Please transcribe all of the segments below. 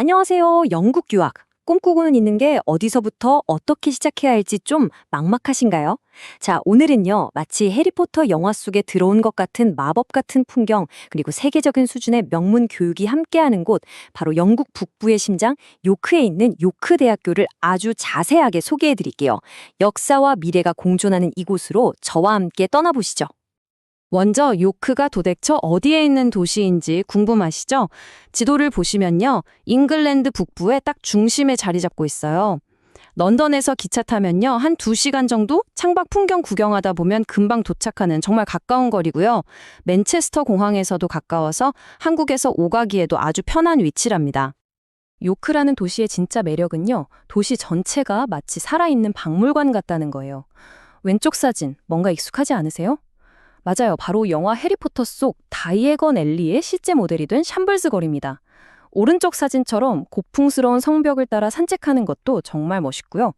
안녕하세요. 영국 유학. 꿈꾸고는 있는 게 어디서부터 어떻게 시작해야 할지 좀 막막하신가요? 자, 오늘은요, 마치 해리포터 영화 속에 들어온 것 같은 마법 같은 풍경, 그리고 세계적인 수준의 명문 교육이 함께하는 곳, 바로 영국 북부의 심장, 요크에 있는 요크 대학교를 아주 자세하게 소개해 드릴게요. 역사와 미래가 공존하는 이곳으로 저와 함께 떠나보시죠. 먼저 요크가 도대체 어디에 있는 도시인지 궁금하시죠? 지도를 보시면요. 잉글랜드 북부의 딱 중심에 자리 잡고 있어요. 런던에서 기차 타면요. 한 2시간 정도 창밖 풍경 구경하다 보면 금방 도착하는 정말 가까운 거리고요. 맨체스터 공항에서도 가까워서 한국에서 오가기에도 아주 편한 위치랍니다. 요크라는 도시의 진짜 매력은요. 도시 전체가 마치 살아있는 박물관 같다는 거예요. 왼쪽 사진 뭔가 익숙하지 않으세요? 맞아요. 바로 영화 해리포터 속 다이애건 엘리의 실제 모델이 된 샴블스 거리입니다. 오른쪽 사진처럼 고풍스러운 성벽을 따라 산책하는 것도 정말 멋있고요.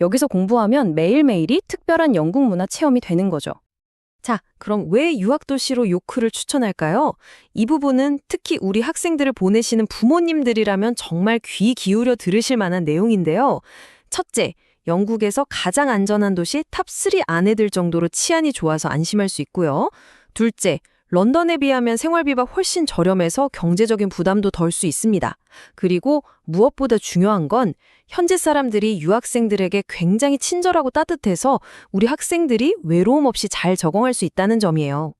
여기서 공부하면 매일매일이 특별한 영국 문화 체험이 되는 거죠. 자, 그럼 왜 유학도시로 요크를 추천할까요? 이 부분은 특히 우리 학생들을 보내시는 부모님들이라면 정말 귀 기울여 들으실 만한 내용인데요. 첫째, 영국에서 가장 안전한 도시 탑3 안에 들 정도로 치안이 좋아서 안심할 수 있고요. 둘째, 런던에 비하면 생활비가 훨씬 저렴해서 경제적인 부담도 덜 수 있습니다. 그리고 무엇보다 중요한 건 현지 사람들이 유학생들에게 굉장히 친절하고 따뜻해서 우리 학생들이 외로움 없이 잘 적응할 수 있다는 점이에요.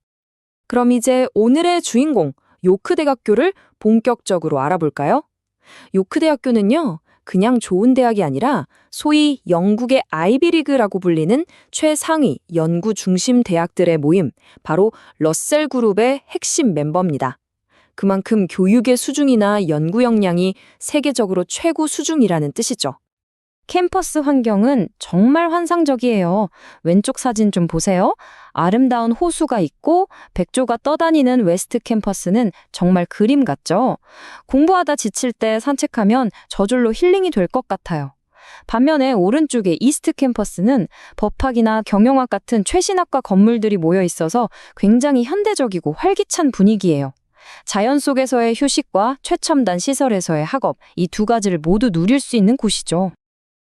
그럼 이제 오늘의 주인공, 요크대학교를 본격적으로 알아볼까요? 요크대학교는요, 그냥 좋은 대학이 아니라 소위 영국의 아이비리그라고 불리는 최상위 연구 중심 대학들의 모임, 바로 러셀 그룹의 핵심 멤버입니다. 그만큼 교육의 수준이나 연구 역량이 세계적으로 최고 수준이라는 뜻이죠. 캠퍼스 환경은 정말 환상적이에요. 왼쪽 사진 좀 보세요. 아름다운 호수가 있고 백조가 떠다니는 웨스트 캠퍼스는 정말 그림 같죠? 공부하다 지칠 때 산책하면 저절로 힐링이 될 것 같아요. 반면에 오른쪽의 이스트 캠퍼스는 법학이나 경영학 같은 최신학과 건물들이 모여 있어서 굉장히 현대적이고 활기찬 분위기예요. 자연 속에서의 휴식과 최첨단 시설에서의 학업, 이 두 가지를 모두 누릴 수 있는 곳이죠.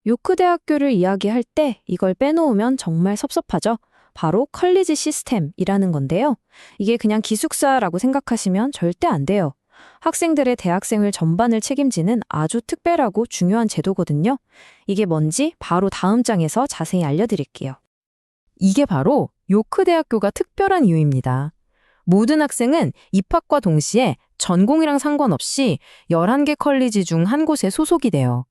요크 대학교를 이야기할 때 이걸 빼놓으면 정말 섭섭하죠. 바로 컬리지 시스템이라는 건데요. 이게 그냥 기숙사라고 생각하시면 절대 안 돼요. 학생들의 대학생을 전반을 책임지는 아주 특별하고 중요한 제도거든요. 이게 뭔지 바로 다음 장에서 자세히 알려드릴게요. 이게 바로 요크 대학교가 특별한 이유입니다. 모든 학생은 입학과 동시에 전공이랑 상관없이 11개 컬리지 중 한 곳에 소속이 돼요.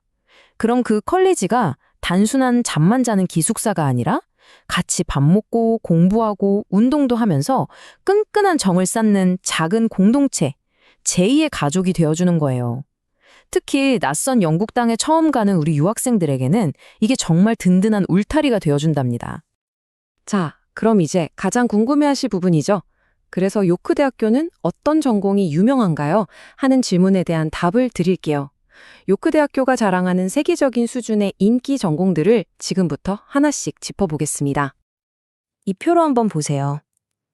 그럼 그 컬리지가 단순한 잠만 자는 기숙사가 아니라 같이 밥 먹고 공부하고 운동도 하면서 끈끈한 정을 쌓는 작은 공동체, 제2의 가족이 되어주는 거예요. 특히 낯선 영국 땅에 처음 가는 우리 유학생들에게는 이게 정말 든든한 울타리가 되어준답니다. 자, 그럼 이제 가장 궁금해하실 부분이죠. 그래서 요크 대학교는 어떤 전공이 유명한가요? 하는 질문에 대한 답을 드릴게요. 요크대학교가 자랑하는 세계적인 수준의 인기 전공들을 지금부터 하나씩 짚어보겠습니다. 이 표로 한번 보세요.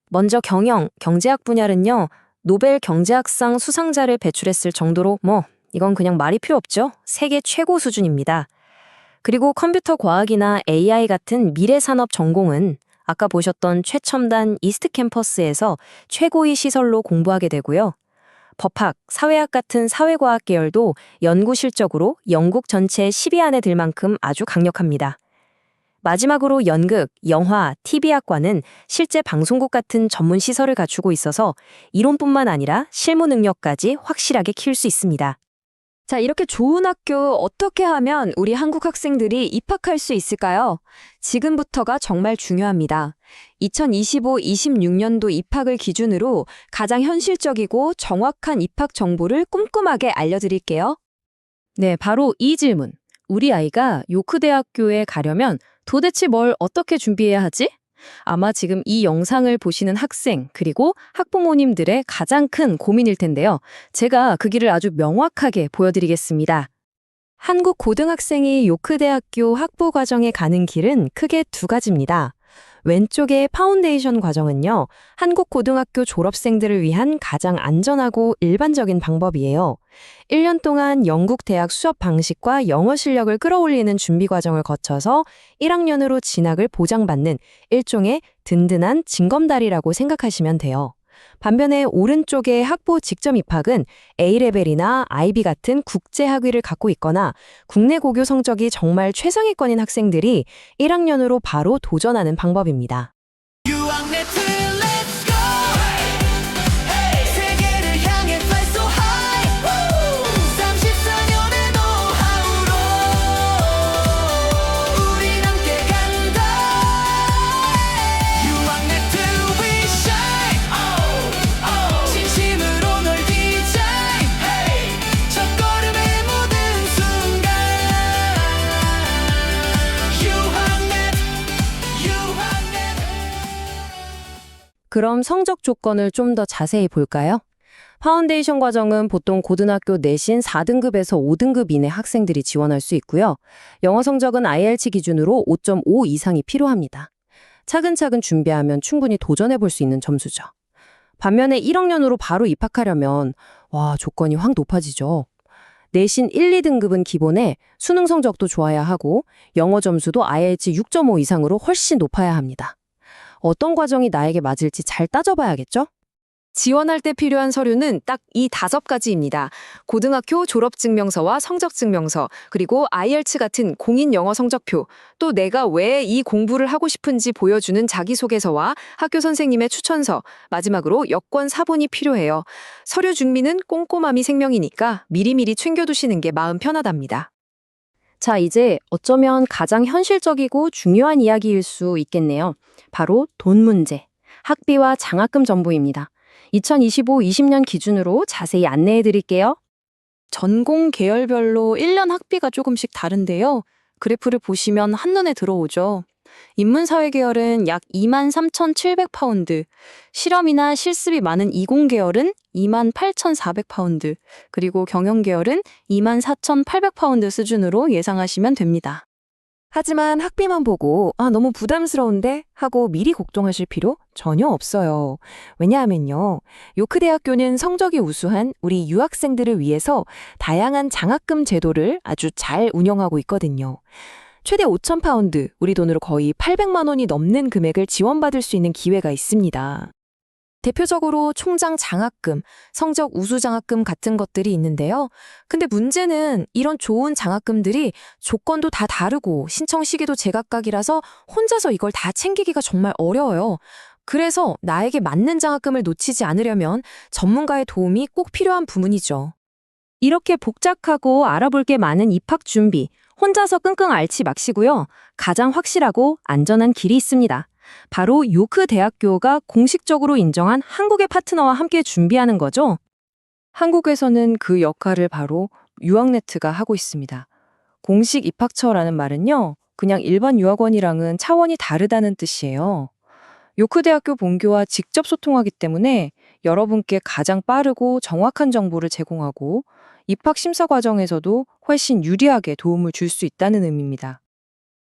먼저 경영, 경제학 분야는요, 노벨 경제학상 수상자를 배출했을 정도로 뭐, 이건 그냥 말이 필요 없죠. 세계 최고 수준입니다. 그리고 컴퓨터 과학이나 AI 같은 미래 산업 전공은 아까 보셨던 최첨단 이스트 캠퍼스에서 최고의 시설로 공부하게 되고요. 법학, 사회학 같은 사회과학 계열도 연구 실적으로 영국 전체 10위 안에 들 만큼 아주 강력합니다. 마지막으로 연극, 영화, TV학과는 실제 방송국 같은 전문 시설을 갖추고 있어서 이론뿐만 아니라 실무 능력까지 확실하게 키울 수 있습니다. 자, 이렇게 좋은 학교 어떻게 하면 우리 한국 학생들이 입학할 수 있을까요? 지금부터가 정말 중요합니다. 2025-26년도 입학을 기준으로 가장 현실적이고 정확한 입학 정보를 꼼꼼하게 알려드릴게요. 네, 바로 이 질문. 우리 아이가 요크대학교에 가려면 도대체 뭘 어떻게 준비해야 하지? 아마 지금 이 영상을 보시는 학생 그리고 학부모님들의 가장 큰 고민일 텐데요. 제가 그 길을 아주 명확하게 보여드리겠습니다. 한국 고등학생이 요크대학교 학부 과정에 가는 길은 크게 두 가지입니다. 왼쪽의 파운데이션 과정은요, 한국 고등학교 졸업생들을 위한 가장 안전하고 일반적인 방법이에요. 1년 동안 영국 대학 수업 방식과 영어 실력을 끌어올리는 준비 과정을 거쳐서 1학년으로 진학을 보장받는 일종의 든든한 징검다리라고 생각하시면 돼요. 반면에 오른쪽의 학부 직접 입학은 A레벨이나 IB 같은 국제 학위를 갖고 있거나 국내 고교 성적이 정말 최상위권인 학생들이 1학년으로 바로 도전하는 방법입니다. 그럼 성적 조건을 좀 더 자세히 볼까요? 파운데이션 과정은 보통 고등학교 내신 4등급에서 5등급 이내 학생들이 지원할 수 있고요. 영어 성적은 IELTS 기준으로 5.5 이상이 필요합니다. 차근차근 준비하면 충분히 도전해 볼 수 있는 점수죠. 반면에 1학년으로 바로 입학하려면 와, 조건이 확 높아지죠. 내신 1, 2등급은 기본에 수능 성적도 좋아야 하고 영어 점수도 IELTS 6.5 이상으로 훨씬 높아야 합니다. 어떤 과정이 나에게 맞을지 잘 따져봐야겠죠? 지원할 때 필요한 서류는 딱 이 다섯 가지입니다. 고등학교 졸업증명서와 성적증명서, 그리고 IELTS 같은 공인 영어 성적표, 또 내가 왜 이 공부를 하고 싶은지 보여주는 자기소개서와 학교 선생님의 추천서, 마지막으로 여권 사본이 필요해요. 서류 준비는 꼼꼼함이 생명이니까 미리미리 챙겨두시는 게 마음 편하답니다. 자, 이제 어쩌면 가장 현실적이고 중요한 이야기일 수 있겠네요. 바로 돈 문제. 학비와 장학금 정보입니다. 2025-20년 기준으로 자세히 안내해 드릴게요. 전공 계열별로 1년 학비가 조금씩 다른데요. 그래프를 보시면 한눈에 들어오죠. 인문사회 계열은 약 23,700파운드, 실험이나 실습이 많은 이공 계열은 28,400파운드, 그리고 경영 계열은 24,800파운드 수준으로 예상하시면 됩니다. 하지만 학비만 보고 아 너무 부담스러운데 하고 미리 걱정하실 필요 전혀 없어요. 왜냐하면요. 요크 대학교는 성적이 우수한 우리 유학생들을 위해서 다양한 장학금 제도를 아주 잘 운영하고 있거든요. 최대 5천 파운드, 우리 돈으로 거의 800만 원이 넘는 금액을 지원받을 수 있는 기회가 있습니다. 대표적으로 총장 장학금, 성적 우수 장학금 같은 것들이 있는데요. 근데 문제는 이런 좋은 장학금들이 조건도 다 다르고 신청 시기도 제각각이라서 혼자서 이걸 다 챙기기가 정말 어려워요. 그래서 나에게 맞는 장학금을 놓치지 않으려면 전문가의 도움이 꼭 필요한 부분이죠. 이렇게 복잡하고 알아볼 게 많은 입학 준비, 혼자서 끙끙 앓지 마시고요. 가장 확실하고 안전한 길이 있습니다. 바로 요크 대학교가 공식적으로 인정한 한국의 파트너와 함께 준비하는 거죠. 한국에서는 그 역할을 바로 유학네트가 하고 있습니다. 공식 입학처라는 말은요, 그냥 일반 유학원이랑은 차원이 다르다는 뜻이에요. 요크 대학교 본교와 직접 소통하기 때문에 여러분께 가장 빠르고 정확한 정보를 제공하고 입학 심사 과정에서도 훨씬 유리하게 도움을 줄 수 있다는 의미입니다.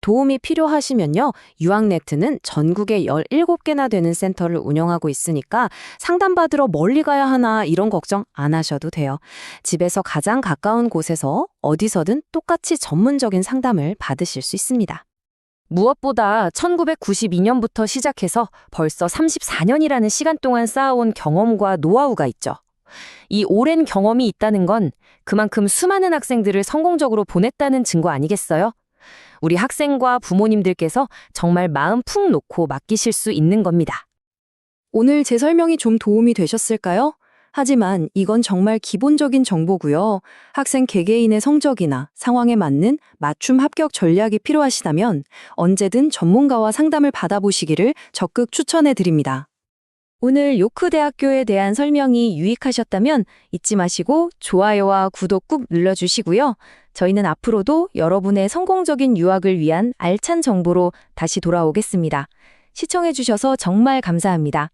도움이 필요하시면요. 유학네트는 전국에 17개나 되는 센터를 운영하고 있으니까 상담받으러 멀리 가야 하나 이런 걱정 안 하셔도 돼요. 집에서 가장 가까운 곳에서 어디서든 똑같이 전문적인 상담을 받으실 수 있습니다. 무엇보다 1992년부터 시작해서 벌써 34년이라는 시간 동안 쌓아온 경험과 노하우가 있죠. 이 오랜 경험이 있다는 건 그만큼 수많은 학생들을 성공적으로 보냈다는 증거 아니겠어요? 우리 학생과 부모님들께서 정말 마음 푹 놓고 맡기실 수 있는 겁니다. 오늘 제 설명이 좀 도움이 되셨을까요? 하지만 이건 정말 기본적인 정보고요. 학생 개개인의 성적이나 상황에 맞는 맞춤 합격 전략이 필요하시다면 언제든 전문가와 상담을 받아보시기를 적극 추천해 드립니다. 오늘 요크 대학교에 대한 설명이 유익하셨다면 잊지 마시고 좋아요와 구독 꾹 눌러주시고요. 저희는 앞으로도 여러분의 성공적인 유학을 위한 알찬 정보로 다시 돌아오겠습니다. 시청해주셔서 정말 감사합니다.